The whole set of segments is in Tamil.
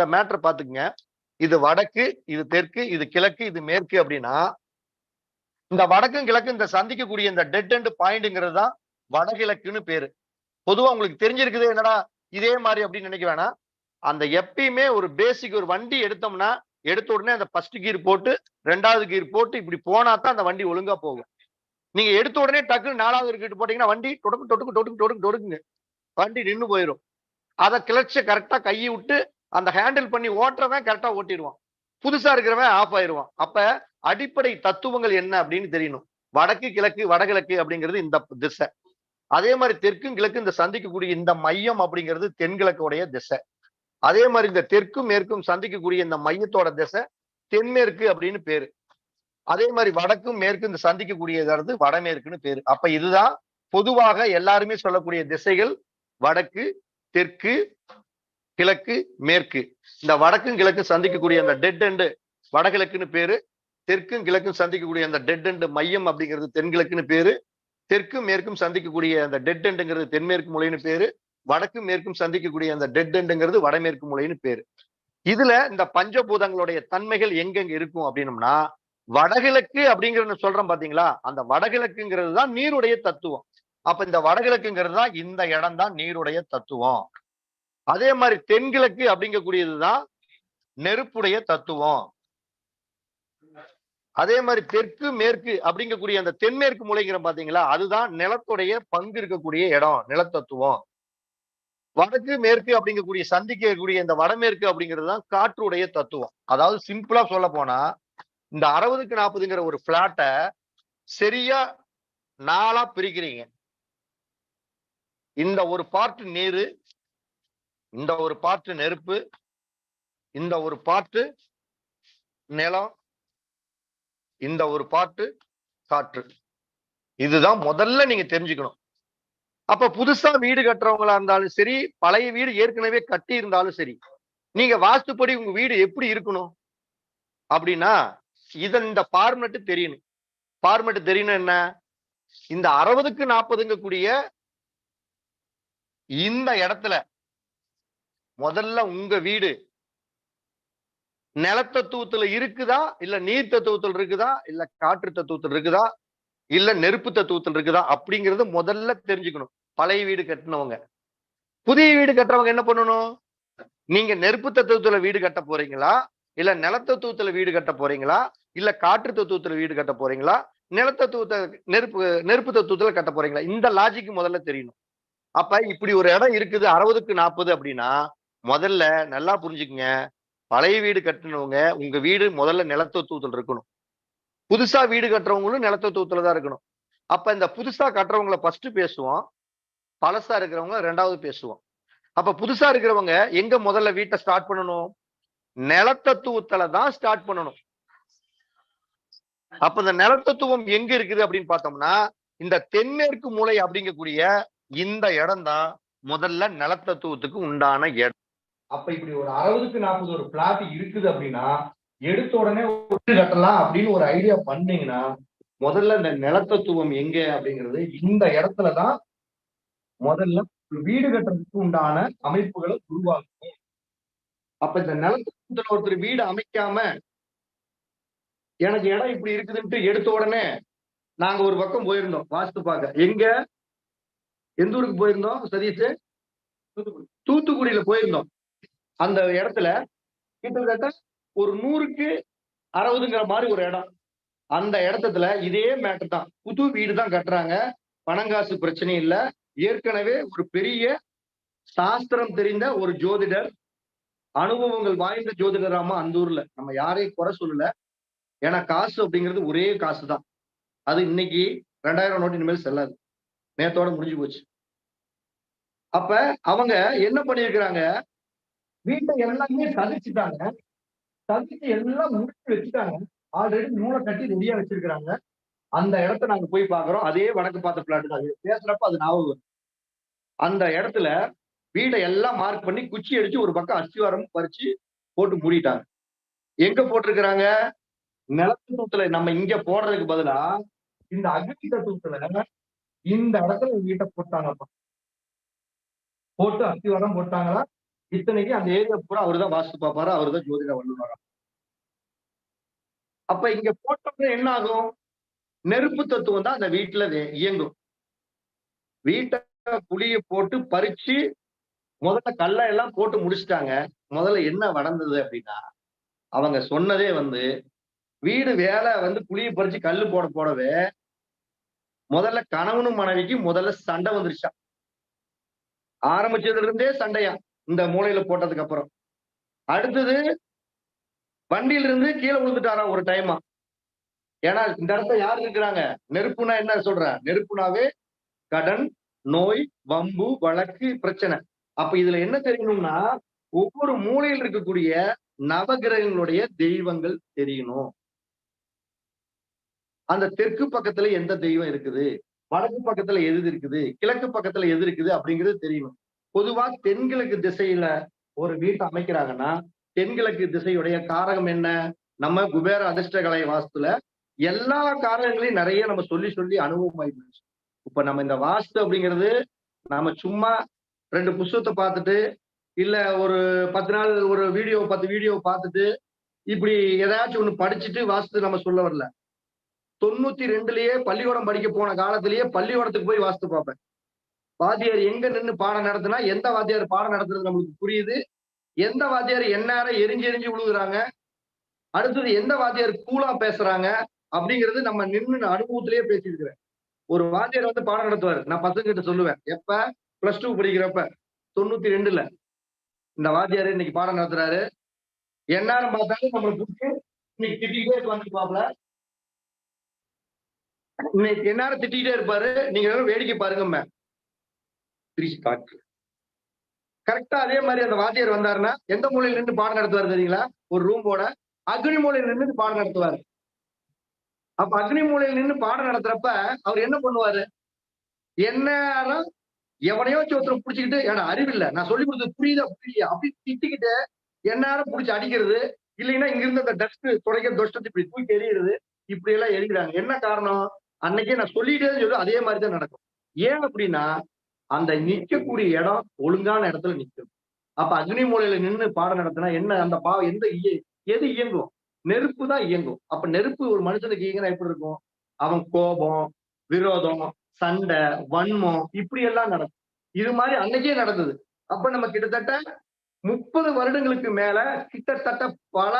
இந்த மேட்டர் பாத்துக்குங்க இது வடக்கு இது தெற்கு இது கிழக்கு இது மேற்கு அப்படின்னா இந்த வடக்கும் கிழக்கு இந்த சந்திக்கக்கூடிய இந்த டெட் அண்ட் பாயிண்ட்ங்கிறது தான் வடகிழக்குன்னு பேரு. பொதுவா உங்களுக்கு தெரிஞ்சிருக்குது என்னடா இதே மாதிரி அப்படின்னு நினைக்க வேணாம். அந்த எப்பயுமே ஒரு பேசிக் ஒரு வண்டி எடுத்தோம்னா எடுத்த உடனே அந்த ஃபர்ஸ்ட் கீர் போட்டு ரெண்டாவது கீர் போட்டு இப்படி போனா தான் அந்த வண்டி ஒழுங்கா போகும். நீங்க எடுத்த உடனே டக்குன்னு நாலாவது கீர் போட்டீங்கன்னா வண்டி டொடுக்கு டொடுக்கு டொடுக்கு டொடுக்கு டொடுக்குங்க வண்டி நின்று போயிடும் அதை கிளச்ச கரெக்டா கையை விட்டு அந்த ஹேண்டில் பண்ணி ஓட்டுறவன் கரெக்டா ஓட்டிடுவான். புதுசா இருக்கிறவன் ஆஃப் ஆயிருவான் அப்ப அடிப்படை தத்துவங்கள் என்ன அப்படின்னு தெரியணும். வடக்கு கிழக்கு வடகிழக்கு அப்படிங்கிறது இந்த திசை. அதே மாதிரி தெற்கும் கிழக்கு இந்த சந்திக்கக்கூடிய இந்த மையம் அப்படிங்கிறது தென்கிழக்குடைய திசை. அதே மாதிரி இந்த தெற்கும் மேற்கும் சந்திக்கக்கூடிய இந்த மையத்தோட திசை தென்மேற்கு அப்படின்னு பேரு. அதே மாதிரி வடக்கும் மேற்கும் இந்த சந்திக்கக்கூடியது வடமேற்குன்னு பேரு. அப்ப இதுதான் பொதுவாக எல்லாருமே சொல்லக்கூடிய திசைகள் வடக்கு தெற்கு கிழக்கு மேற்கு. இந்த வடக்கும் கிழக்கும் சந்திக்கக்கூடிய அந்த டெட் எண்டு வடகிழக்குன்னு பேரு தெற்கும் கிழக்கும் சந்திக்கக்கூடிய அந்த டெட் எண்டு மையம் அப்படிங்கிறது தென்கிழக்குன்னு பேரு தெற்கும் மேற்கும் சந்திக்கக்கூடிய அந்த டெட் எண்டுங்கிறது தென்மேற்கு முலைன்னு பேரு வடக்கும் மேற்கும் சந்திக்கக்கூடிய அந்த டெட் எண்டுங்கிறது வடமேற்கு முலைன்னு பேரு. இதுல இந்த பஞ்சபூதங்களுடைய தன்மைகள் எங்கெங்க இருக்கும் அப்படின்னம்னா வடகிழக்கு அப்படிங்கிறத சொல்றோம் பாத்தீங்களா? அந்த வடகிழக்குங்கிறது தான் நீருடைய தத்துவம். அப்ப இந்த வடகிழக்குங்கிறது தான் இந்த இடம் தான் நீருடைய தத்துவம். அதே மாதிரி தென்கிழக்கு அப்படிங்கக்கூடியதுதான் நெருப்புடைய தத்துவம். அதே மாதிரி தெற்கு மேற்கு அப்படிங்கக்கூடிய அந்த தென்மேற்கு மூலைங்கிற பாத்தீங்களா அதுதான் நிலத்துடைய பங்கு இருக்கக்கூடிய இடம் நிலத்தத்துவம். வடக்கு மேற்கு அப்படிங்கக்கூடிய சந்திக்கக்கூடிய இந்த வடமேற்கு அப்படிங்கிறது தான் காற்றுடைய தத்துவம். அதாவது சிம்பிளா சொல்ல போனா இந்த அறுபதுக்கு நாற்பதுங்கிற ஒரு பிளாட்டை சரியா நாளா பிரிக்கிறீங்க. இந்த ஒரு பார்ட் நீரு இந்த ஒரு பாட்டு நெருப்பு இந்த ஒரு பாட்டு நிலம் இந்த ஒரு பாட்டு காற்று. இதுதான் முதல்ல நீங்க தெரிஞ்சுக்கணும். அப்ப புதுசா வீடு கட்டுறவங்களா இருந்தாலும் சரி பழைய வீடு ஏற்கனவே கட்டி இருந்தாலும் சரி நீங்க வாஸ்துப்படி உங்க வீடு எப்படி இருக்கணும்? அப்படின்னா இத இந்த ஃபார்மெட் தெரியணும். ஃபார்மெட் தெரியணும் என்ன? இந்த அறுபதுக்கு நாற்பதுங்க கூடிய இந்த இடத்துல முதல்ல உங்க வீடு. நிலத்தத்துவத்துல இருக்குதா? இல்ல நீர் தத்துவத்தில் இருக்குதா? இல்ல காற்று தத்துவத்தில் இருக்குதா? இல்ல நெருப்பு தத்துவத்தில் இருக்குதா? அப்படிங்கறது முதல்ல தெரிஞ்சுக்கணும். பழைய வீடு கட்டினவங்க. புதிய வீடு கட்டுறவங்க என்ன பண்ணணும்? நீங்க நெருப்பு தத்துவத்துல வீடு கட்ட போறீங்களா? இல்ல நிலத்தத்துவத்துல வீடு கட்ட போறீங்களா? இல்ல காற்று தத்துவத்துல வீடு கட்ட போறீங்களா? நிலத்தத்துவத்தை நெருப்பு நெருப்பு தத்துவத்துல கட்ட போறீங்களா? இந்த லாஜிக் முதல்ல தெரியணும். அப்ப இப்படி ஒரு இடம் இருக்குது அறுபதுக்கு நாற்பது அப்படின்னா முதல்ல நல்லா புரிஞ்சுக்குங்க. பழைய வீடு கட்டினவங்க உங்க வீடு முதல்ல நிலத்தத்துவத்தில் இருக்கணும். புதுசா வீடு கட்டுறவங்களும் நிலத்தத்துவத்துல தான் இருக்கணும். அப்ப இந்த புதுசா கட்டுறவங்கள ஃபர்ஸ்ட் பேசுவோம். பழசா இருக்கிறவங்க ரெண்டாவது பேசுவோம். அப்ப புதுசா இருக்கிறவங்க எங்க முதல்ல வீட்டை ஸ்டார்ட் பண்ணணும்? நிலத்தத்துவத்துல தான் ஸ்டார்ட் பண்ணணும். அப்ப இந்த நிலத்தத்துவம் எங்க இருக்குது அப்படின்னு பார்த்தோம்னா இந்த தென்மேற்கு மூலை அப்படிங்கக்கூடிய இந்த இடம் தான் முதல்ல நிலத்தத்துவத்துக்கு உண்டான இடம். அப்ப இப்படி ஒரு அறுபதுக்கு நாற்பது ஒரு பிளாட் இருக்குது அப்படின்னா எடுத்த உடனே ஒட்டு கட்டலாம் அப்படின்னு ஒரு ஐடியா பண்ணீங்கன்னா முதல்ல இந்த நிலத்தத்துவம் எங்க அப்படிங்கிறது இந்த இடத்துலதான் முதல்ல வீடு கட்டுறதுக்கு உண்டான அமைப்புகளை உருவாக்கும் அப்ப இந்த நிலத்தத்துவத்துல ஒருத்தர் வீடு அமைக்காம எனக்கு இடம் இப்படி இருக்குதுன்ட்டு எடுத்த உடனே நாங்க ஒரு பக்கம் போயிருந்தோம் வாஸ்து பார்க்க. எங்க? எந்த ஊருக்கு போயிருந்தோம்? சதீஷ்? தூத்துக்குடியில போயிருந்தோம். அந்த இடத்துல கிட்டத்தட்ட ஒரு நூறுக்கு அறுபதுங்கிற மாதிரி ஒரு இடம். அந்த இடத்துல இதே மேட்டர் தான். புது வீடு தான் கட்டுறாங்க. பணங்காசு பிரச்சனை இல்ல. ஏற்கனவே ஒரு பெரிய சாஸ்திரம் தெரிந்த ஒரு ஜோதிடர் அனுபவங்கள் வாய்ந்த ஜோதிடராமா அந்த ஊர்ல. நம்ம யாரையும் குறை சொல்லல. ஏன்னா காசு அப்படிங்கிறது ஒரே காசு தான். அது இன்னைக்கு ரெண்டாயிரம் நோட்டு இனிமேல் செல்லாது. நேத்தோட முடிஞ்சு போச்சு. அப்ப அவங்க என்ன பண்ணியிருக்கிறாங்க? வீட்டை எல்லாமே சதிச்சுட்டாங்க. சதிச்சு எல்லாம் முடிச்சு வச்சுட்டாங்க. ஆல்ரெடி நூலை கட்டி ரெடியா வச்சிருக்கிறாங்க. அந்த இடத்த நாங்க போய் பாக்குறோம் அதே வடக்கு பார்த்த பிளாட் தான். பேசுறப்ப அது ஞாபகம் வரும். அந்த இடத்துல வீடை எல்லாம் மார்க் பண்ணி குச்சி அடிச்சு ஒரு பக்கம் அஸ்திவாரம் பறிச்சு போட்டு மூடிட்டாங்க. எங்க போட்டிருக்கிறாங்க? நிலத்தூத்துல நம்ம இங்க போடுறதுக்கு பதிலா இந்த அக்னி தத்துவத்துல இந்த இடத்துல வீட்டை போட்டாங்கப்பா போட்டு அஸ்திவாரம் போட்டாங்களா? இத்தனைக்கு அந்த ஏரியா பூரா அவர்தான் வாஸ்து பார்ப்பாரு அவர்தான் ஜோதிட வல்லுநரா. அப்ப இங்க போட்டோம்னா என்ன ஆகும்? நெருப்பு தத்துவம் தான் அந்த வீட்டுல இயங்கும். வீட்டை புளிய போட்டு பறிச்சு முதல்ல கல்ல எல்லாம் போட்டு முடிச்சிட்டாங்க. முதல்ல என்ன வளர்ந்தது அப்படின்னா அவங்க சொன்னதே வந்து வீடு வேலை வந்து புளிய பறிச்சு கல்லு போட போடவே முதல்ல கணவனும் மனைவிக்கு முதல்ல சண்டை வந்துருச்சா ஆரம்பிச்சதுல இருந்தே சண்டையா இந்த மூலையில போட்டதுக்கு அப்புறம். அடுத்தது வண்டியில இருந்து கீழே விழுந்துட்டாராம் ஒரு டைமா ஏன்னா இந்த இடத்துல யார் இருக்கிறாங்க? நெருப்புனா என்ன சொல்ற? நெருப்புனாவே கடன் நோய் வம்பு வழக்கு பிரச்சனை. அப்ப இதுல என்ன தெரியணும்னா ஒவ்வொரு மூலையில் இருக்கக்கூடிய நவகிரகங்களுடைய தெய்வங்கள் தெரியணும். அந்த தெற்கு பக்கத்துல எந்த தெய்வம் இருக்குது? வடக்கு பக்கத்துல எது இருக்குது? கிழக்கு பக்கத்துல எது இருக்குது அப்படிங்கிறது தெரியணும். பொதுவா தென்கிழக்கு திசையில ஒரு வீட்டை அமைக்கிறாங்கன்னா தென்கிழக்கு திசையுடைய காரகம் என்ன? நம்ம குபேர அதிர்ஷ்டகலை வாஸ்துல எல்லா காரகங்களையும் நிறைய நம்ம சொல்லி சொல்லி அனுபவம் ஆயிடுச்சு இப்ப நம்ம இந்த வாஸ்து அப்படிங்கிறது நாம சும்மா ரெண்டு புஸ்தகத்தை பார்த்துட்டு இல்ல ஒரு பத்து நாள் ஒரு வீடியோ பத்து வீடியோ பார்த்துட்டு இப்படி ஏதாச்சும் ஒண்ணு படிச்சுட்டு வாஸ்து நம்ம சொல்ல வரல. தொண்ணூத்தி ரெண்டுலயே பள்ளிக்கூடம் படிக்க போன காலத்திலேயே பள்ளிக்கூடத்துக்கு போய் வாஸ்து பார்ப்பேன். வாத்தியார் எங்க நின்னு பாடம் நடத்தினா எந்த வாத்தியார் பாடம் நடத்துறது நம்மளுக்கு புரியுது? எந்த வாத்தியார் எந்நேரம் எரிஞ்சு எரிஞ்சு விழுகுறாங்க அடுத்தது எந்த வாத்தியார் கூலா பேசுறாங்க? அப்படிங்கிறது நம்ம நின்று அனுபவத்திலேயே பேசியிருக்கிறேன் ஒரு வாத்தியார் வந்து பாடம் நடத்துவார். நான் பசங்க கிட்ட சொல்லுவேன். எப்ப? பிளஸ் டூ படிக்கிறப்ப. தொண்ணூத்தி ரெண்டுல. இந்த வாத்தியார் இன்னைக்கு பாடம் நடத்துறாரு. எந்நேரம் பார்த்தாலும் நம்மளை பிடிச்சி இன்னைக்கு திட்டிகிட்டே உட்காந்துருப்பாப்ல இன்னைக்கு எந்நேரம் திட்டிகிட்டே இருப்பாரு. நீங்க வேடிக்கை பாருங்க கரெக்டா அதே மாதிரி அந்த வாத்தியார் வந்தாருன்னா எந்த மூலையில நின்று பாடம் நடத்துவார் தெரியுங்களா? ஒரு ரூமோட அக்னி மூலையில நின்று பாடம் நடத்துவாரு. அப்ப அக்னி மூலையில நின்று பாடம் நடத்துறப்ப அவர் என்ன பண்ணுவாரு? என்ன எவனையோ ஒருத்தர் பிடிச்சிக்கிட்டு ஏன்னா அறிவில்லை நான் சொல்லி கொடுத்தது புரியுதா புரியலையா? அப்படி திட்டிக்கிட்டு என்னாரும் பிடிச்சி அடிக்கிறது இல்லைன்னா இங்கிருந்து அந்த டஸ்ட் துடைக்க துஷ்டத்தை இப்படி தூக்கி எறிகிறது இப்படி எல்லாம் எரிக்கிறாங்க. என்ன காரணம்? அன்னைக்கே நான் சொல்லிட்டே சொல்லி அதே மாதிரி தான் நடக்கும். ஏன் அப்படின்னா அந்த நிக்கக்கூடிய இடம் ஒழுங்கான இடத்துல நிற்கும். அப்ப அக்னி மூலையில நின்று பாடம் நடத்தினா என்ன அந்த பா எந்த எது இயங்கும்? நெருப்பு தான் இயங்கும். அப்ப நெருப்பு ஒரு மனுஷனுக்கு இயங்கினா எப்படி இருக்கும்? அவன் கோபம் விரோதம் சண்டை வன்மம் இப்படி எல்லாம் நடக்கும். இது மாதிரி அன்னைக்கே நடந்தது. அப்ப நம்ம கிட்டத்தட்ட முப்பது வருடங்களுக்கு மேல கிட்டத்தட்ட பல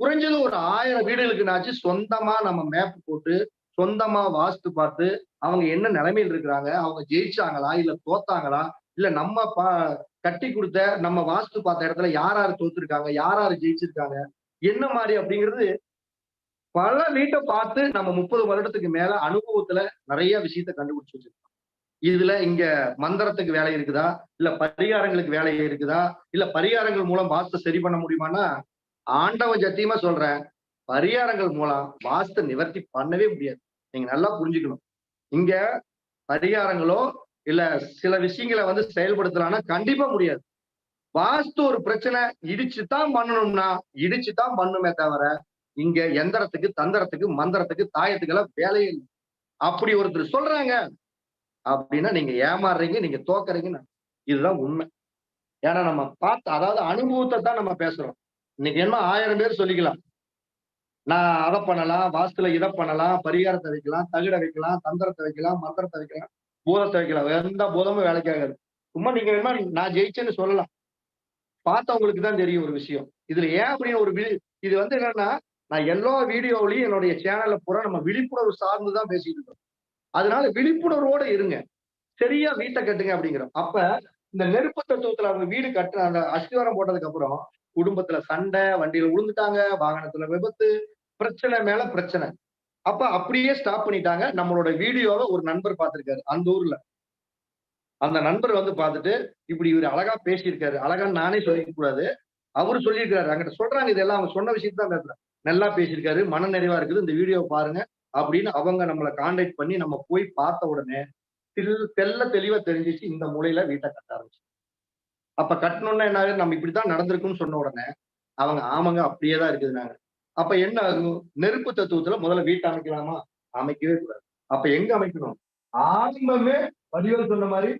குறைஞ்சது ஒரு ஆயிரம் வீடுகளுக்கு நாச்சு சொந்தமா நம்ம மேப் போட்டு சொந்தமா வாஸ்து பார்த்து அவங்க என்ன நிலைமையில் இருக்கிறாங்க? அவங்க ஜெயிச்சாங்களா? இல்ல தோத்தாங்களா? இல்ல நம்ம பா கட்டி கொடுத்த நம்ம வாஸ்து பார்த்த இடத்துல யார் யார் தோத்துருக்காங்க? யார் யார் ஜெயிச்சிருக்காங்க? என்ன மாதிரி அப்படிங்கிறது பல வீட்டை பார்த்து நம்ம முப்பது வருடத்துக்கு மேல அனுபவத்துல நிறைய விஷயத்த கண்டுபிடிச்சு வச்சிருக்கோம். இதுல இங்க மந்திரத்துக்கு வேலை இருக்குதா? இல்ல பரிகாரங்களுக்கு வேலை இருக்குதா? இல்ல பரிகாரங்கள் மூலம் வாஸ்து சரி பண்ண முடியுமானா ஆண்டவன் சத்தியமா சொல்றேன் பரிகாரங்கள் மூலம் வாஸ்து நிவர்த்தி பண்ணவே முடியாது. நீங்க நல்லா புரிஞ்சுக்கணும். இங்க பரிகாரங்களோ இல்ல சில விஷயங்களை வந்து செயல்படுத்தலாம்னா கண்டிப்பா முடியாது. வாஸ்து ஒரு பிரச்சனை இடிச்சு தான் பண்ணணும்னா இடிச்சு தான் பண்ணுமே தவிர இங்க எந்திரத்துக்கு தந்திரத்துக்கு மந்திரத்துக்கு தாயத்துக்கு எல்லாம் வேலையே இல்லை. அப்படி ஒருத்தர் சொல்றாங்க அப்படின்னா நீங்க ஏமாறுறீங்க நீங்க தோக்குறீங்க இதுதான் உண்மை. ஏன்னா நம்ம பார்த்து அதாவது அனுபவத்தை தான் நம்ம பேசுறோம். இன்னைக்கு என்ன ஆயிரம் பேர் சொல்லிக்கலாம். நான் அதை பண்ணலாம் வாஸ்துல இதை பண்ணலாம் பரிகாரத்தை வைக்கலாம் தகுட வைக்கலாம் தந்திரத்தை வைக்கலாம் மந்திரத்தை வைக்கலாம் பூதத்தை வைக்கலாம். எந்த பூதமும் வேலைக்காகாது சும்மா நீங்க வேணுமா நான் ஜெயிச்சேன்னு சொல்லலாம். பார்த்தவங்களுக்கு தான் தெரியும் ஒரு விஷயம். இதுல ஏன் அப்படின்னு ஒரு வி- இது வந்து என்னன்னா நான் எல்லா வீடியோவிலையும் என்னுடைய சேனல்ல பூரா நம்ம விழிப்புணர்வு சார்ந்து தான் பேசிட்டு இருக்கோம். அதனால விழிப்புணர்வோட இருங்க. சரியா வீட்டை கட்டுங்க அப்படிங்கிறோம். அப்ப இந்த நெருப்பு தத்துவத்துல அவங்க வீடு கட்டுற அந்த அஸ்திவாரம் போட்டதுக்கு அப்புறம் குடும்பத்துல சண்டை வண்டியில விழுந்துட்டாங்க வாகனத்துல விபத்து பிரச்சனை மேல பிரச்சனை. அப்ப அப்படியே ஸ்டாப் பண்ணிட்டாங்க. நம்மளோட வீடியோவை ஒரு நண்பர் பார்த்திருக்காரு. அந்த ஊர்ல. அந்த நண்பர் வந்து பார்த்துட்டு இப்படி இவர் அழகா பேசியிருக்காரு. அழகா நானே சொல்லிக்க கூடாது. அவரு சொல்லியிருக்காரு அங்கிட்ட சொல்றாங்க இதெல்லாம். அவங்க சொன்ன விஷயத்த தான் பேசுறேன் நல்லா பேசியிருக்காரு. மன நிறைவா இருக்குது. இந்த வீடியோ பாருங்க அப்படின்னு அவங்க நம்மளை காண்டாக்ட் பண்ணி நம்ம போய் பார்த்த உடனே தெல்ல தெளிவா தெரிஞ்சிச்சு இந்த மூலையில வீட்டை கட்ட ஆரம்பிச்சு அப்ப கட்டணும்னா என்ன ஆகுது? நம்ம இப்படித்தான் நடந்திருக்கும்னு சொன்ன உடனே அவங்க ஆமாங்க அப்படியே தான் இருக்குது நாங்க. அப்ப என்ன ஆகும்? நெருப்பு தத்துவத்துல முதல்ல வீட்டை அமைக்கலாமா? அமைக்கவே கூடாது. அப்ப எங்க அமைக்கணும்? ஆரம்பமே வடிவல் சொன்ன மாதிரி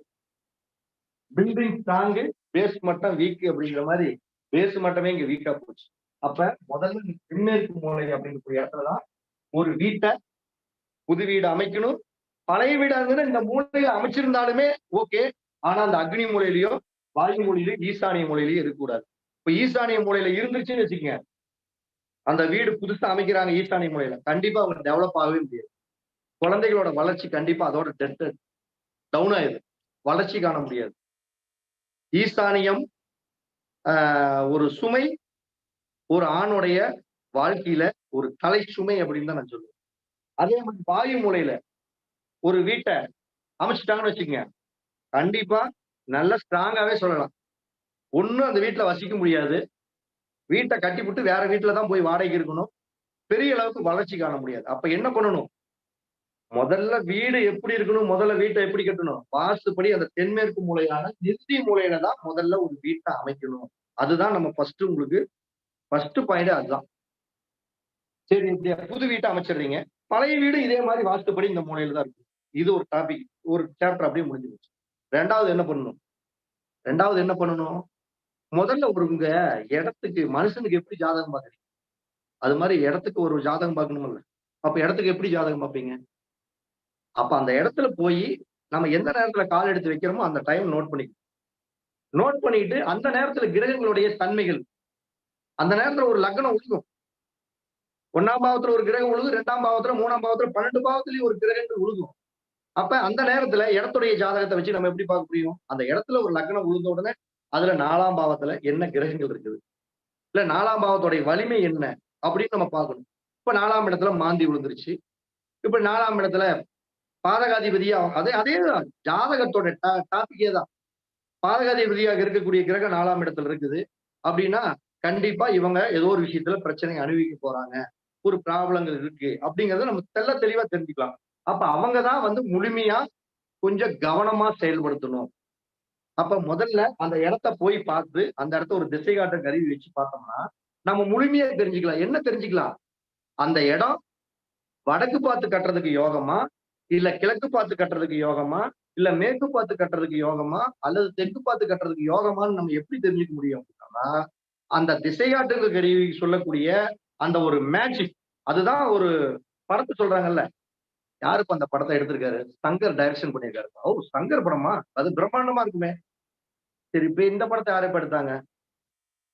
பில்டிங் ஸ்ட்ராங்கு பேஸ் மட்டும் வீக் அப்படிங்கிற மாதிரி பேஸ் மட்டுமே இங்க வீக்கா போச்சு. அப்ப முதல்ல தென்மேற்கு மூலை அப்படிங்கக்கூடிய இடத்துலதான் ஒரு வீட்டை புது வீடு அமைக்கணும். பழைய வீடா இந்த மூலையில அமைச்சிருந்தாலுமே ஓகே ஆனா அந்த அக்னி மூலையிலயோ வாயு மூலையிலயோ ஈசானிய மூலையிலயோ இருக்கக்கூடாது. இப்ப ஈசானிய மூலையில இருந்துச்சுன்னு வச்சுக்கோங்க. அந்த வீடு புதுசா அமைக்கிறாங்க ஈசானிய மூலையில கண்டிப்பா அவங்க டெவலப் ஆகவே முடியாது. குழந்தைகளோட வளர்ச்சி கண்டிப்பா அதோட டெட் டவுன் ஆயிடுது வளர்ச்சி காண முடியாது. ஈசானியம் ஆஹ், ஒரு சுமை ஒரு ஆணுடைய வாழ்க்கையில ஒரு தலை சுமை அப்படின்னு தான் நான் சொல்லுவேன். அதே மாதிரி வாயு மூலையில ஒரு வீட்டை அமைச்சிட்டாங்கன்னு வச்சுக்கோங்க. கண்டிப்பா நல்ல ஸ்ட்ராங்காவே சொல்லலாம். ஒண்ணும் அந்த வீட்டுல வசிக்க முடியாது. வீட்டை கட்டிவிட்டு வேற வீட்டுல தான் போய் வாடகைக்கு இருக்கணும். பெரிய அளவுக்கு வளர்ச்சி காண முடியாது. அப்ப என்ன பண்ணணும்? முதல்ல வீடு எப்படி இருக்கணும்? முதல்ல வீட்டை எப்படி கட்டணும்? வாசுபடி அந்த தென்மேற்கு மூலையான நிறுத்தி மூலையில தான் முதல்ல ஒரு வீட்டை அமைக்கணும். அதுதான் நம்ம ஃபர்ஸ்ட் உங்களுக்கு ஃபர்ஸ்ட் பாயிண்ட் அதுதான். சரி இப்படி புது வீட்டை அமைச்சிடுறீங்க. பழைய வீடு இதே மாதிரி வாஸ்துப்படி இந்த மூலையில தான் இருக்கு இது ஒரு டாபிக் ஒரு சாப்டர் அப்படியே முடிஞ்சிருச்சு. ரெண்டாவது என்ன பண்ணணும்? ரெண்டாவது என்ன பண்ணணும்? முதல்ல ஒருங்க இடத்துக்கு மனுஷனுக்கு எப்படி ஜாதகம் பார்க்குறீங்க? அது மாதிரி இடத்துக்கு ஒரு ஜாதகம் பார்க்கணும்ல. அப்ப இடத்துக்கு எப்படி ஜாதகம் பார்ப்பீங்க? அப்ப அந்த இடத்துல போய் நம்ம எந்த நேரத்துல கால் எடுத்து வைக்கிறோமோ அந்த டைம் நோட் பண்ணிக்கணும். நோட் பண்ணிட்டு அந்த நேரத்துல கிரகங்களுடைய தன்மைகள். அந்த நேரத்துல ஒரு லக்னம் உழுகும் ஒன்னாம் பாவத்துல ஒரு கிரகம் உழுகும் ரெண்டாம் பாவத்துல மூணாம் பாவத்துல பன்னெண்டு பாவத்துலயும் ஒரு கிரகங்கள் உழுகும் அப்ப அந்த நேரத்துல இடத்துடைய ஜாதகத்தை வச்சு நம்ம எப்படி பார்க்க முடியும்? அந்த இடத்துல ஒரு லக்னம் உழுந்த உடனே அதுல நாலாம் பாவத்துல என்ன கிரகங்கள் இருக்குது? இல்ல நாலாம் பாவத்துடைய வலிமை என்ன? அப்படின்னு நம்ம பார்க்கணும். இப்ப நாலாம் இடத்துல மாந்தி விழுந்துருச்சு. இப்ப நாலாம் இடத்துல பாதகாதிபதியா அதே அதே தான். ஜாதகத்தோட டாபிக்கே தான். பாதகாதிபதியாக இருக்கக்கூடிய கிரகம் நாலாம் இடத்துல இருக்குது. அப்படின்னா கண்டிப்பா இவங்க ஏதோ ஒரு விஷயத்துல பிரச்சனை அனுபவிக்க போறாங்க. ஒரு ப்ராப்ளங்கள் இருக்கு. அப்படிங்கறத நம்ம தெள்ள தெளிவா தெரிஞ்சுக்கலாம். அப்ப அவங்க தான் வந்து முழுமையா கொஞ்சம் கவனமா செயல்படுத்தணும். அப்ப முதல்ல அந்த இடத்த போய் பார்த்து அந்த இடத்த ஒரு திசை காட்ட கருவி வச்சு பார்த்தோம்னா நம்ம முழுமையா தெரிஞ்சுக்கலாம். என்ன தெரிஞ்சுக்கலாம்? அந்த இடம் வடக்கு பார்த்து கட்டுறதுக்கு யோகமா இல்ல கிழக்கு பார்த்து கட்டுறதுக்கு யோகமா இல்ல மேற்கு பார்த்து கட்டுறதுக்கு யோகமா அல்லது தெற்கு பார்த்து கட்டுறதுக்கு யோகமான்னு நம்ம எப்படி தெரிஞ்சுக்க முடியும் அப்படின்னா அந்த திசைகாட்டுக்கு கருவி சொல்லக்கூடிய அந்த ஒரு மேஜிக் அதுதான் ஒரு படத்தை சொல்றாங்கல்ல. யாருப்பா அந்த படத்தை எடுத்திருக்காரு? சங்கர் டைரக்ஷன் பண்ணியிருக்காரு. ஓ சங்கர் படமா? அது பிரம்மாண்டமா இருக்குமே. சரி இப்ப இந்த படத்தை யாரை எடுத்தாங்க?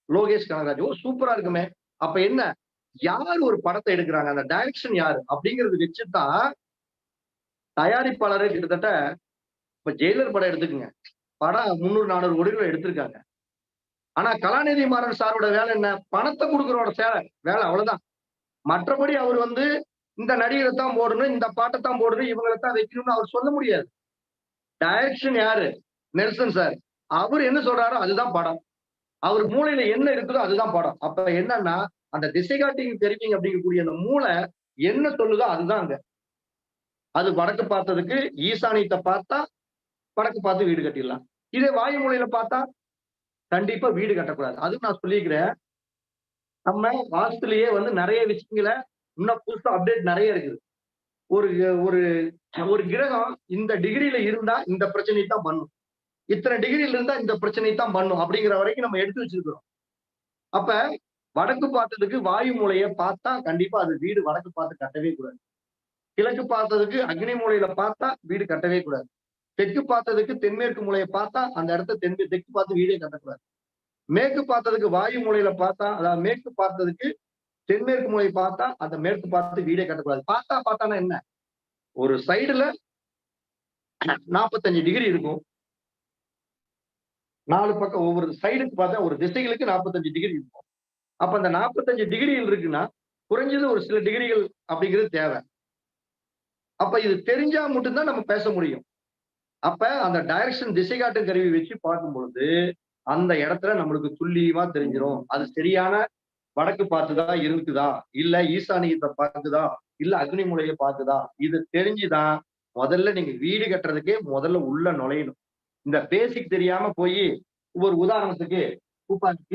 லோகேஷ் கனகராஜ். ஓ சூப்பரா இருக்குமே. அப்ப என்ன? யார் ஒரு படத்தை எடுக்கிறாங்க? அந்த டைரக்ஷன் யாரு? அப்படிங்கறது வச்சுதான் தயாரிப்பாளரே கிட்டத்தட்ட இப்ப ஜெயிலர் படம் எடுத்துக்கோங்க. படம் முந்நூறு நானூறு கோடிகள் எடுத்திருக்காங்க. ஆனா கலாநிதி மாறன் சாரோட வேலை என்ன? பணத்தை கொடுக்குறோட சேலை வேலை அவ்வளவுதான். மற்றபடி அவர் வந்து இந்த நடிகரை தான் போடணும் இந்த பாட்டை தான் போடணும் இவங்களை தான் வைக்கணும்னு அவர் சொல்ல முடியாது. டைரக்ஷன் யாரு? நெல்சன் சார் அவர் என்ன சொல்றாரோ அதுதான் படம். அவர் மூளையில என்ன இருக்குதோ அதுதான் படம். அப்ப என்னன்னா அந்த திசை காட்டிங்க தெரிவிங்க அப்படிங்கக்கூடிய அந்த மூளை என்ன சொல்லுதோ அதுதான் அங்க. அது வடக்கு பார்த்ததுக்கு ஈசானியத்தை பார்த்தா வடக்கு பார்த்து வீடு கட்டிடலாம். இதே வாயு மூலையில பார்த்தா கண்டிப்பா வீடு கட்டக்கூடாது. அதுக்கு நான் சொல்லிக்கிறேன் நம்ம வாசத்துலயே வந்து நிறைய விஷயங்களை இன்னும் புதுசா அப்டேட் நிறைய இருக்குது. ஒரு ஒரு ஒரு கிரகம் இந்த டிகிரியில இருந்தா இந்த பிரச்சனை தான் பண்ணும். இத்தனை டிகிரியில இருந்தா இந்த பிரச்சனை தான் பண்ணும் அப்படிங்கிற வரைக்கும் நம்ம எடுத்து வச்சிருக்கிறோம். அப்ப வடக்கு பார்த்ததுக்கு வாயு மூலைய பார்த்தா கண்டிப்பா அது வீடு வடக்கு பார்த்து கட்டவே கூடாது. கிழக்கு பார்த்ததுக்கு அக்னி மூலையில பார்த்தா வீடு கட்டவே கூடாது. தெற்கு பார்த்ததுக்கு தென்மேற்கு மூலையை பார்த்தா அந்த இடத்த தென் தெற்கு பார்த்து வீடே கட்டக்கூடாது. மேற்கு பார்த்ததுக்கு வாயு மூலையில பார்த்தா அதாவது மேற்கு பார்த்ததுக்கு தென்மேற்கு மூலையை பார்த்தா அந்த மேற்கு பார்த்து வீடே கட்டக்கூடாது. பார்த்தா பார்த்தானா என்ன? ஒரு சைடுல நாற்பத்தஞ்சு டிகிரி இருக்கும். நாலு பக்கம் ஒவ்வொரு சைடுக்கு பார்த்தா ஒரு திசைகளுக்கு நாற்பத்தஞ்சு டிகிரி இருக்கும். அப்ப அந்த நாற்பத்தஞ்சு டிகிரிகள் இருக்குன்னா குறைஞ்சது ஒரு சில டிகிரிகள் அப்படிங்கிறது தேவை. அப்ப இது தெரிஞ்சா மட்டும்தான் நம்ம பேச முடியும். அப்ப அந்த டைரக்ஷன் திசை காட்டும் கருவி வச்சு பார்க்கும் பொழுது அந்த இடத்துல நம்மளுக்கு துல்லியமா தெரிஞ்சிடும் அது சரியான வடக்கு பார்த்துதான் இருக்குதா? இல்ல ஈசானியத்தை பார்த்துதா இல்ல அக்னி மூலையை பார்த்துதா இது தெரிஞ்சுதான் முதல்ல நீங்க வீடு கட்டுறதுக்கே முதல்ல உள்ள நுழையணும். இந்த பேசிக் தெரியாம போய் ஒரு உதாரணத்துக்கு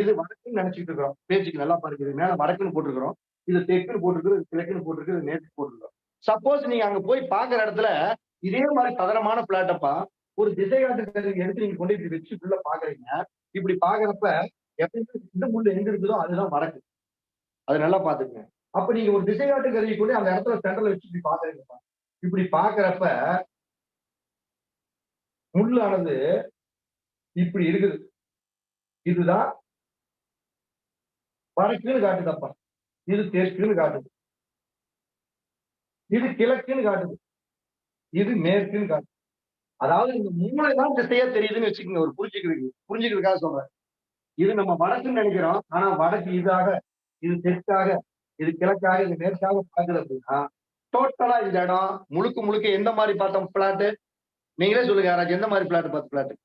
இது வடக்குன்னு நினைச்சிட்டு இருக்கிறோம். பேச்சுக்கு நல்லா பாருங்க இது மேல வடக்குன்னு போட்டிருக்கிறோம். இது தெற்குன்னு போட்டுருக்குது கிழக்குன்னு போட்டிருக்கு நேற்று மேற்கு போட்டிருக்கிறோம். சப்போஸ் நீங்க அங்க போய் பாக்குற இடத்துல இதே மாதிரி சதனமான பிளாட்டப்பா ஒரு திசைகாட்டு எடுத்து நீங்க கொண்டு இப்படி வச்சு உள்ள பாக்குறீங்க இப்படி பாக்குறப்ப எப்பயுமே இந்த முள்ளு எங்க இருக்குதோ அதுதான் வடக்கு. அது நல்லா பாத்துக்கங்க அப்ப நீங்க ஒரு திசைகாட்டு கருவி கூட அந்த இடத்துல சென்டர்ல வச்சு இப்படி பாக்குறீங்கப்பா இப்படி பாக்குறப்ப முள்ளானது இப்படி இருக்குது. இதுதான் வடக்குன்னு காட்டுதப்பா இது தெற்குன்னு காட்டுது. இது கிழக்குன்னு காட்டுது. இது மேற்குன்னு காட்டுது. அதாவது இந்த மூளை தான் திசையா தெரியுதுன்னு வச்சுக்கோங்க. ஒரு புரிஞ்சுக்கிறதுக்கு புரிஞ்சுக்கிறதுக்காக சொல்றேன். இது நம்ம வடக்குன்னு நினைக்கிறோம். ஆனா வடக்கு இதாக இது தெற்காக இது கிழக்காக இது மேற்காக பார்க்குது அப்படின்னா டோட்டலா இந்த இடம் முழுக்க முழுக்க எந்த மாதிரி பார்த்தோம்? பிளாட்டு நீங்களே சொல்லுங்க யாராச்சும் எந்த மாதிரி பிளாட் பார்த்து பிளாட்டு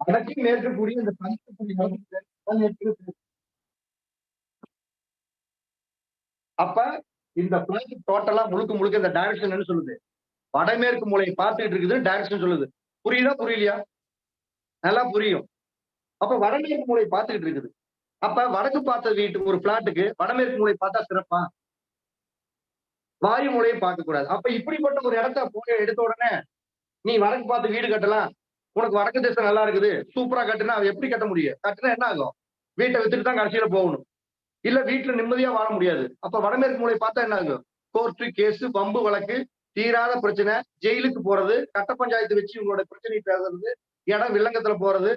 வடக்கு மேற்கு கூடிய இந்த பஞ்சக்கூடிய அப்ப இந்த பிளாட் டோட்டலா முழுக்க முழுக்க இந்த டைரக்ஷன் என்ன சொல்லுது. வடமேற்கு மூலையை பார்த்துட்டு இருக்குது டைரக்ஷன் சொல்லுது. புரியுதா புரியலையா? நல்லா புரியும். அப்ப வடமேற்கு மூலை பார்த்துக்கிட்டு இருக்குது. அப்ப வடக்கு பார்த்த வீட்டுக்கு ஒரு பிளாட்டுக்கு வடமேற்கு மூலை பார்த்தா சிறப்பா? வாயு மூலையை பார்க்க கூடாது. அப்ப இப்படிப்பட்ட ஒரு இடத்த போய் எடுத்த உடனே நீ வடக்கு பார்த்து வீடு கட்டலாம். உனக்கு வடக்கு திசை நல்லா இருக்குது. சூப்பரா கட்டுனா அது எப்படி கட்ட முடியும்? கட்டுனா என்ன ஆகும்? வீட்டை வித்துட்டு தான் கடைசியில போகணும். இல்ல வீட்டுல நிம்மதியா வாழ முடியாது. அப்ப வடமேற்கு மூலை பார்த்தா என்ன ஆகும்? கோர்ட்டு கேஸ் பம்பு வழக்கு தீராத பிரச்சனை ஜெயிலுக்கு போறது கட்ட பஞ்சாயத்து வச்சு உங்களோட பிரச்சனை பேசுறது இடம் வில்லங்கத்துல போறது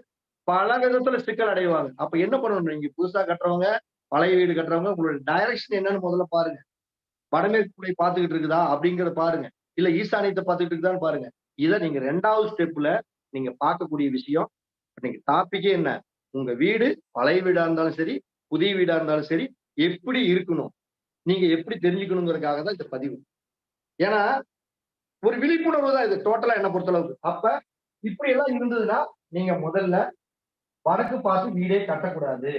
பல விதத்துல சிக்கல் அடைவாங்க. அப்ப என்ன பண்ணணும்? நீங்க புதுசா கட்டுறவங்க பழைய வீடு கட்டுறவங்க உங்களோட டைரக்ஷன் என்னன்னு முதல்ல பாருங்க. வடமேற்கு மூலை பார்த்துக்கிட்டு இருக்குதா? அப்படிங்கறத பாருங்க. இல்ல ஈசானியத்தை பார்த்துக்கிட்டு இருக்குதான்னு பாருங்க. இதை நீங்க ரெண்டாவது ஸ்டெப்ல நீங்க பார்க்கக்கூடிய விஷயம் நீங்க டாபிக்கே என்ன? உங்க வீடு பழைய வீடா இருந்தாலும் சரி புதிய வீடா இருந்தாலும் சரி எப்படி இருக்கணும்? நீங்க எப்படி தெரிஞ்சுக்கணுங்கிறதுக்காக தான் இந்த பதிவு. ஏன்னா ஒரு விழிப்புணர்வு தான் இது. டோட்டலா என்ன பொறுத்தளவுக்கு. அப்ப இப்படி எல்லாம் இருந்ததுன்னா நீங்க முதல்ல வடக்கு பார்த்து வீடே கட்டக்கூடாது.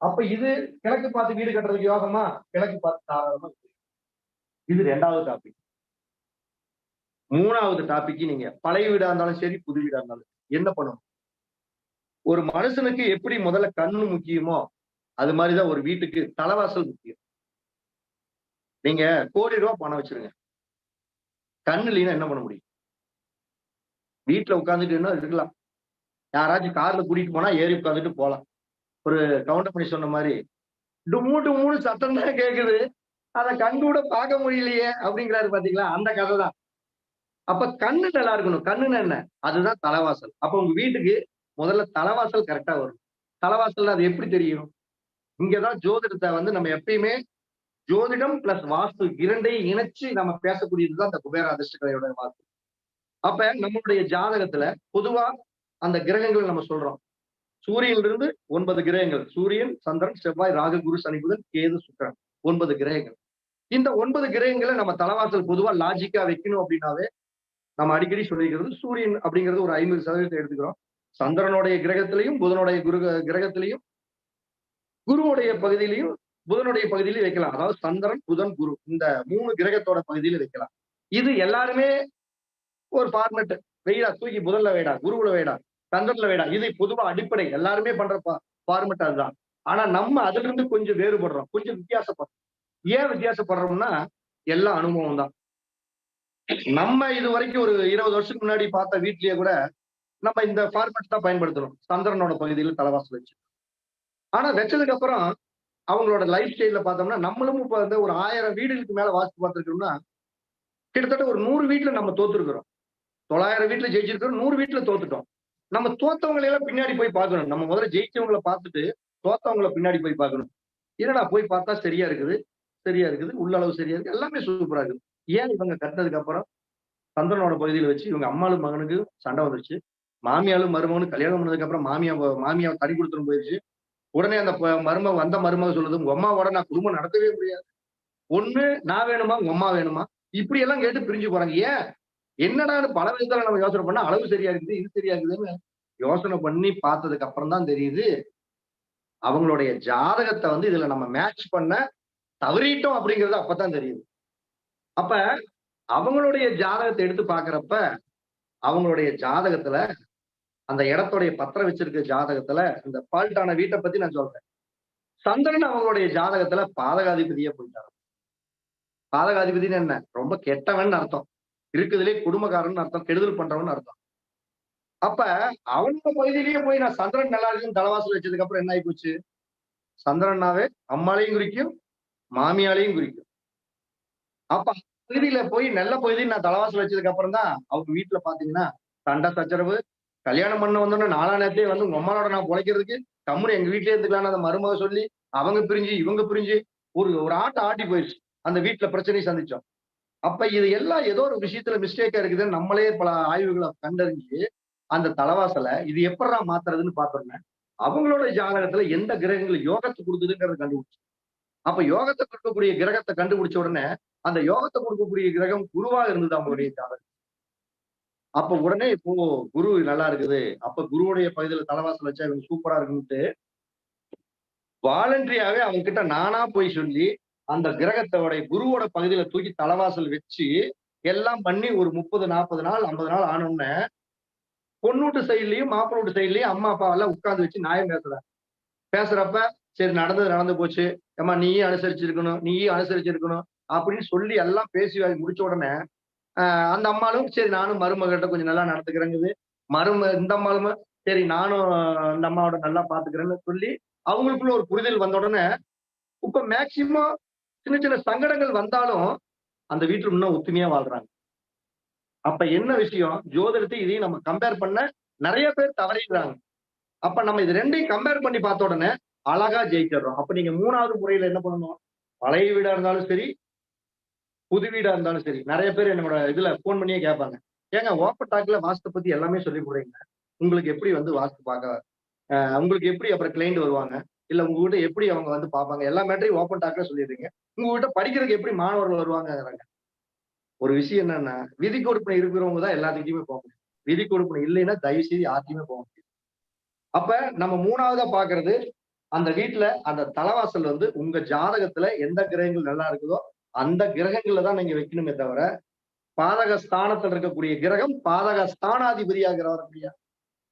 அப்ப இது கிழக்கு பார்த்து வீடு கட்டுறதுக்கு யோகமா? கிழக்கு பார்த்து தாராளமா இது ரெண்டாவது டாபிக் மூணாவது டாபிக் நீங்க பழைய வீடா இருந்தாலும் சரி புது வீடா இருந்தாலும் என்ன பண்ணணும்? ஒரு மனுஷனுக்கு எப்படி முதல்ல கண்ணு முக்கியமோ அது மாதிரிதான் ஒரு வீட்டுக்கு தலைவாசல் முக்கியம். நீங்க கோடி ரூபா பணம் வச்சிருங்க. கண்ணு இல்லைன்னா என்ன பண்ண முடியும்? வீட்டுல உட்காந்துட்டு என்ன இருக்கலாம். யாராச்சும் கார்ல கூட்டிட்டு போனா ஏறி உட்காந்துட்டு போலாம். ஒரு கவுண்டர் பண்ணி சொன்ன மாதிரி டும்மு டும்முன்னு சத்தம் தான் கேக்குது. அதை கண்ணு கூட பார்க்க முடியலையே அப்படிங்கிறாரு பாத்தீங்களா? அந்த கதை தான் அப்ப கண்ணு நல்லா இருக்கணும். கண்ணுன்னு என்ன? அதுதான் தலைவாசல். அப்ப உங்க வீட்டுக்கு முதல்ல தலைவாசல் கரெக்டா வரும். தலைவாசல் அது எப்படி தெரியும்? இங்கதான் ஜோதிடத்தை வந்து நம்ம எப்பயுமே ஜோதிடம் பிளஸ் வாஸ்து இரண்டையும் இணைச்சு நம்ம பேசக்கூடியதுதான் இந்த குபேர அதிர்ஷ்டக்கலையோட வாஸ்து. அப்ப நம்மளுடைய ஜாதகத்துல பொதுவா அந்த கிரகங்கள் நம்ம சொல்றோம். சூரியன்ல இருந்து ஒன்பது கிரகங்கள் சூரியன் சந்திரன் செவ்வாய் ராகு குரு சனி புதன் கேது சுக்கரன் ஒன்பது கிரகங்கள். இந்த ஒன்பது கிரகங்களை நம்ம தலைவாசல் பொதுவா லாஜிக்கா வைக்கணும் அப்படின்னாவே நம்ம அடிக்கடி சொல்லிக்கிறது சூரியன் அப்படிங்கிறது ஒரு ஐம்பது சதவீதத்தை எடுத்துக்கிறோம். சந்திரனுடைய கிரகத்திலையும் புதனுடைய குரு கிரகத்திலையும் குருவுடைய பகுதியிலையும் புதனுடைய பகுதியிலையும் வைக்கலாம். அதாவது சந்திரன் புதன் குரு இந்த மூணு கிரகத்தோட பகுதியில வைக்கலாம். இது எல்லாருமே ஒரு ஃபார்மெட் வெயிடா தூக்கி புதன்ல வைடா குருவுல வைடா. சந்திரன்ல வேடா. இது பொதுவா அடிப்படை. எல்லாருமே பண்ற ஃபார்மெட் அதுதான். ஆனா நம்ம அதுல இருந்து கொஞ்சம் வேறுபடுறோம். கொஞ்சம் வித்தியாசப்படுறோம். ஏன் வித்தியாசப்படுறோம்னா எல்லாம் அனுபவம் தான். நம்ம இது வரைக்கும் ஒரு இருபது வருஷத்துக்கு முன்னாடி பார்த்த வீட்லயே கூட நம்ம இந்த ஃபார்மெட் தான் பயன்படுத்துறோம். சந்திரனோட பகுதியில் தலைவாசல் வச்சு. ஆனா வச்சதுக்கு அப்புறம் அவங்களோட லைஃப் ஸ்டைல பார்த்தோம்னா நம்மளும் இப்ப வந்து ஒரு ஆயிரம் வீடுகளுக்கு மேல வாசித்து பார்த்துருக்கோம்னா கிட்டத்தட்ட ஒரு நூறு வீட்டுல நம்ம தோத்துருக்குறோம். தொள்ளாயிரம் வீட்டுல ஜெயிச்சிருக்கிறோம் நூறு வீட்டுல தோத்துட்டோம். நம்ம தோத்தவங்களை எல்லாம் பின்னாடி போய் பார்க்கணும். நம்ம முதல்ல ஜெயிச்சவங்களை பார்த்துட்டு தோத்தவங்களை பின்னாடி போய் பார்க்கணும். என்னடா போய் பார்த்தா சரியா இருக்குது? சரியா இருக்குது. உள்ளளவு சரியா இருக்கு? எல்லாமே சூப்பரா இருக்குது. ஏன் இவங்க கட்டினதுக்கு அப்புறம்? சந்திரனோட பகுதியில வச்சு இவங்க அம்மாளும் மகனுக்கு சண்டை வந்துருச்சு. மாமியாலும் மருமகனும் கல்யாணம் பண்ணதுக்கு அப்புறம் மாமியா மாமியா தடி கொடுத்துட்டு போயிடுச்சு உடனே அந்த மருமக வந்த மருமக சொல்லுது உங்க அம்மாவோட நான் குடும்பம் நடத்தவே முடியாது. ஒண்ணு நான் வேணுமா? உங்க அம்மா வேணுமா? இப்படி எல்லாம் கேட்டு பிரிஞ்சு போறாங்க. ஏன்? என்னடான்னு பல விதத்துல நம்ம யோசனை பண்ணா அளவு சரியா இருக்குது இது சரியா இருக்குதுன்னு யோசனை பண்ணி பார்த்ததுக்கு அப்புறம் தான் தெரியுது. அவங்களுடைய ஜாதகத்தை வந்து இதுல நம்ம மேட்ச் பண்ண தவறிட்டோம் அப்படிங்கிறது அப்பதான் தெரியுது. அப்ப அவங்களுடைய ஜாதகத்தை எடுத்து பாக்குறப்ப அவங்களுடைய ஜாதகத்துல அந்த இடத்துடைய பத்திரம் வச்சிருக்க ஜாதகத்துல இந்த ஃபால்ட்டான வீட்டை பத்தி நான் சொல்றேன். சந்திரன் அவங்களுடைய ஜாதகத்துல பாதகாதிபதியே போயிட்டாரு. பாதகாதிபதினு என்ன? ரொம்ப கெட்டவன் அர்த்தம். இருக்குதுலே குடும்பக்காரன் அர்த்தம் கெடுதல் பண்றவன் அர்த்தம். அப்ப அவனோட பகுதியிலேயே போய் நான் சந்திரன் நல்லா இருக்குன்னு தலைவாசல் வச்சதுக்கு அப்புறம் என்ன ஆகி போச்சு சந்திரனாவே அம்மாளையும் குறிக்கும் மாமியாலையும் குறிக்கும். அப்ப பகுதியில போய் நல்ல பகுதியில் நான் தலைவாசல் வச்சதுக்கு அப்புறம் தான் அவங்க வீட்டுல பாத்தீங்கன்னா சண்டை சச்சரவு கல்யாணம் பண்ண வந்தோடனே நாலா நேரத்தையே வந்து உங்க அம்மாவோட நான் பொழைக்கிறதுக்கு கம்முனு எங்க வீட்லயே இருந்துக்கலாம்னு அந்த மருமக சொல்லி அவங்க பிரிஞ்சு இவங்க பிரிஞ்சு ஒரு ஒரு ஆட்டை ஆட்டி போயிடுச்சு அந்த வீட்டுல பிரச்சனையை சந்திச்சோம். அப்ப இது எல்லாம் ஏதோ ஒரு விஷயத்துல மிஸ்டேக்கா இருக்குதுன்னு நம்மளே பல ஆய்வுகளை கண்டறிஞ்சு அந்த தலைவாசலை இது எப்படா மாத்துறதுன்னு பார்த்தோம்னா அவங்களோட ஜாதகத்துல எந்த கிரகங்கள் யோகத்தை கொடுக்குதுங்கிறத கண்டுபிடிச்சு. அப்ப யோகத்தை கொடுக்கக்கூடிய கிரகத்தை கண்டுபிடிச்ச உடனே அந்த யோகத்தை கொடுக்கக்கூடிய கிரகம் குருவா இருந்தது அவங்களுடைய ஜாதகம்? அப்ப உடனே இப்போ குரு நல்லா இருக்குது. அப்ப குருவுடைய பகுதியில தலைவாசல் வச்சா இவங்க சூப்பரா இருக்குன்ட்டு வாலண்டரியாவே அவங்க கிட்ட நானா போய் சொல்லி அந்த கிரகத்தோட குருவோட பகுதியில தூக்கி தலைவாசல் வச்சு எல்லாம் பண்ணி ஒரு முப்பது நாற்பது நாள் ஐம்பது நாள் ஆனோடனே பொண்ணூட்டு சைட்லயும் மாப்பிள்ளை வீட்டு சைட்லயும் அம்மா அப்பா எல்லாம் உட்கார்ந்து வச்சு நியாயம் பேசுறாங்க. பேசுறப்ப சரி நடந்தது நடந்து போச்சு. ஏமா நீயும் அனுசரிச்சிருக்கணும் நீயும் அனுசரிச்சிருக்கணும் அப்படின்னு சொல்லி எல்லாம் பேசி முடிச்ச உடனே ஆஹ் அந்த அம்மாளும் சரி நானும் மருமகிட்ட கொஞ்சம் நல்லா நடத்துக்கிறேங்குது மரும இந்த அம்மாலும் சரி நானும் இந்த அம்மாவோட நல்லா பாத்துக்கிறேன்னு சொல்லி அவங்களுக்குள்ள ஒரு புரிதல் வந்த உடனே இப்ப மேக்சிமம் சின்ன சின்ன சங்கடங்கள் வந்தாலும் அந்த வீட்டுல இன்னும் ஒத்துமையா வாழ்றாங்க. அப்ப என்ன விஷயம்? ஜோதிடத்தை இதையும் நம்ம கம்பேர் பண்ண நிறைய பேர் தவறிடுறாங்க. அப்ப நம்ம இது ரெண்டையும் கம்பேர் பண்ணி பார்த்த உடனே அழகா ஜெயிச்சிடுறோம். அப்ப நீங்க மூணாவது முறையில என்ன பண்ணணும்? பழைய வீடா இருந்தாலும் சரி புது வீடா இருந்தாலும் சரி நிறைய பேர் என்னோட இதுல போன் பண்ணியே கேட்பாங்க. ஏங்க ஓப்பன் டாக்ல வாஸ்து பத்தி எல்லாமே சொல்லி கொடுறீங்க உங்களுக்கு எப்படி வந்து வாஸ்து பார்க்க உங்களுக்கு எப்படி அப்புறம் கிளைண்ட் வருவாங்க? இல்ல உங்ககிட்ட எப்படி அவங்க வந்து பார்ப்பாங்க? எல்லா மேட்டரையும் ஓப்பன் டாக்ல சொல்லிடுறீங்க. உங்ககிட்ட படிக்கிறதுக்கு எப்படி மாணவர்கள் வருவாங்கிறாங்க ஒரு விஷயம் என்னன்னா விதி கொடுப்பனை இருக்கிறவங்க தான் எல்லாத்துக்கிட்டையுமே போக முடியும். விதி கொடுப்பனை இல்லைன்னா தயவு செய்து யார்ட்டையுமே போக முடியும் அப்ப நம்ம மூணாவதா பாக்குறது அந்த வீட்டுல அந்த தலைவாசல் வந்து உங்க ஜாதகத்துல எந்த கிரகங்கள் நல்லா இருக்குதோ அந்த கிரகங்கள்ல தான் நீங்க வைக்கணுமே தவிர பாதக ஸ்தானத்துல இருக்கக்கூடிய கிரகம் பாதக ஸ்தானாதிபதியாக வரக்கூடிய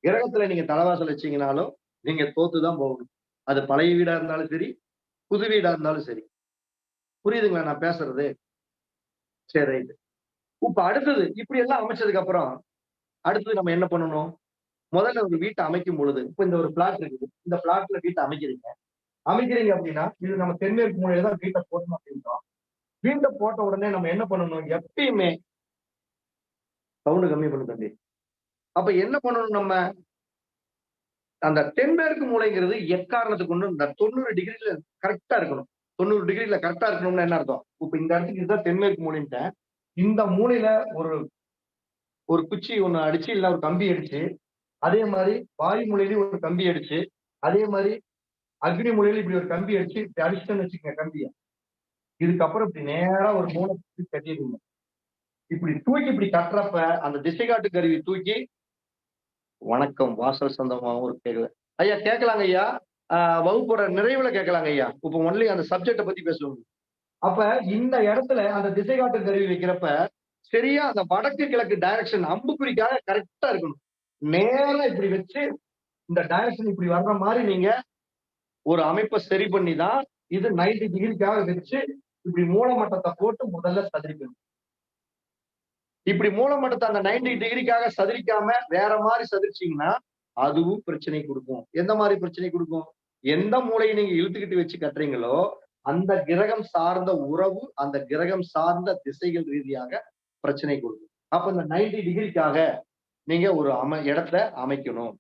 கிரகத்துல நீங்க தலைவாசல் வச்சீங்கனாலும் நீங்க தோத்துதான் போகணும். அது பழைய வீடா இருந்தாலும் சரி புது வீடா இருந்தாலும் சரி. புரியுதுங்களா நான் பேசுறது? சரி ரைட்டு இப்ப அடுத்தது இப்படி எல்லாம் அமைச்சதுக்கு அப்புறம் அடுத்தது நம்ம என்ன பண்ணணும்? முதல்ல ஒரு வீட்டை அமைக்கும் பொழுது இப்ப இந்த ஒரு பிளாட் இருக்குது. இந்த பிளாட்ல வீட்டை அமைக்கிறீங்க. அமைக்கிறீங்க அப்படின்னா இது நம்ம தென்மேற்கு மூலையில தான் வீட்டை போடணும் அப்படின்றோம். வீட்டை போட்ட உடனே நம்ம என்ன பண்ணணும்? எப்பயுமே சவுண்டு கம்மி பண்ணு தம்பி. அப்ப என்ன பண்ணணும் நம்ம? அந்த தென்மேற்கு மூலைங்கிறது எக்காரணத்துக்கு கொண்டு இந்த தொண்ணூறு டிகிரில கரெக்டா இருக்கணும். தொண்ணூறு டிகிரில கரெக்டா இருக்கணும்னு என்ன அர்த்தம்? இப்ப இந்த இடத்துக்கு இதுதான் தென்மேற்கு மூலைன்ட்டேன் இந்த மூலையில ஒரு ஒரு குச்சி ஒண்ணு அடிச்சு இல்ல ஒரு கம்பி அடிச்சு அதே மாதிரி வாயு மூலையிலயும் ஒரு கம்பி அடிச்சு அதே மாதிரி அக்னி மூலையில இப்படி ஒரு கம்பி அடிச்சு இப்படி அடிச்சுட்டேன்னு வச்சுக்கோங்க கம்பிய. இதுக்கப்புறம் இப்படி நேரா ஒரு மூளை கட்டிடுங்க. இப்படி தூக்கி இப்படி கட்டுறப்ப அந்த திசைகாட்டு கருவி தூக்கி வணக்கம் வாசல் சொந்தமாகவும் ஒரு கேட்கல ஐயா கேட்கலாங்க ஐயா. ஆஹ் வகுப்போட நிறைவுல கேட்கலாங்க ஐயா. இப்ப ஒன்லி அந்த சப்ஜெக்டை பத்தி பேசுவோம். அப்ப இந்த இடத்துல அந்த திசை காட்டு கருவி வைக்கிறப்ப சரியா அந்த வடக்கு கிழக்கு டைரக்ஷன் அம்புக்குறிக்காக கரெக்டா இருக்கணும். நேரா இப்படி வச்சு இந்த டைரக்ஷன் இப்படி வர்ற மாதிரி நீங்க ஒரு அமைப்பை சரி பண்ணி தான் இது நைன்டி டிகிரிக்காக வச்சு இப்படி மூலமட்டத்தை போட்டு முதல்ல சதிரிக்கணும். இப்படி மூலமட்டத்தை அந்த நைன்டி டிகிரிக்காக சதிரிக்காம வேற மாதிரி சதிரிச்சிங்கன்னா அதுவும் பிரச்சனை கொடுக்கும். எந்த மாதிரி பிரச்சனை கொடுக்கும்? எந்த மூலையை நீங்க இழுத்துக்கிட்டு வச்சு கட்டுறீங்களோ அந்த கிரகம் சார்ந்த உறவு அந்த கிரகம் சார்ந்த திசைகள் ரீதியாக பிரச்சனை கொடுக்கும். அப்ப இந்த நைன்டி டிகிரிக்காக நீங்க ஒரு அமை இடத்த அமைக்கணும்.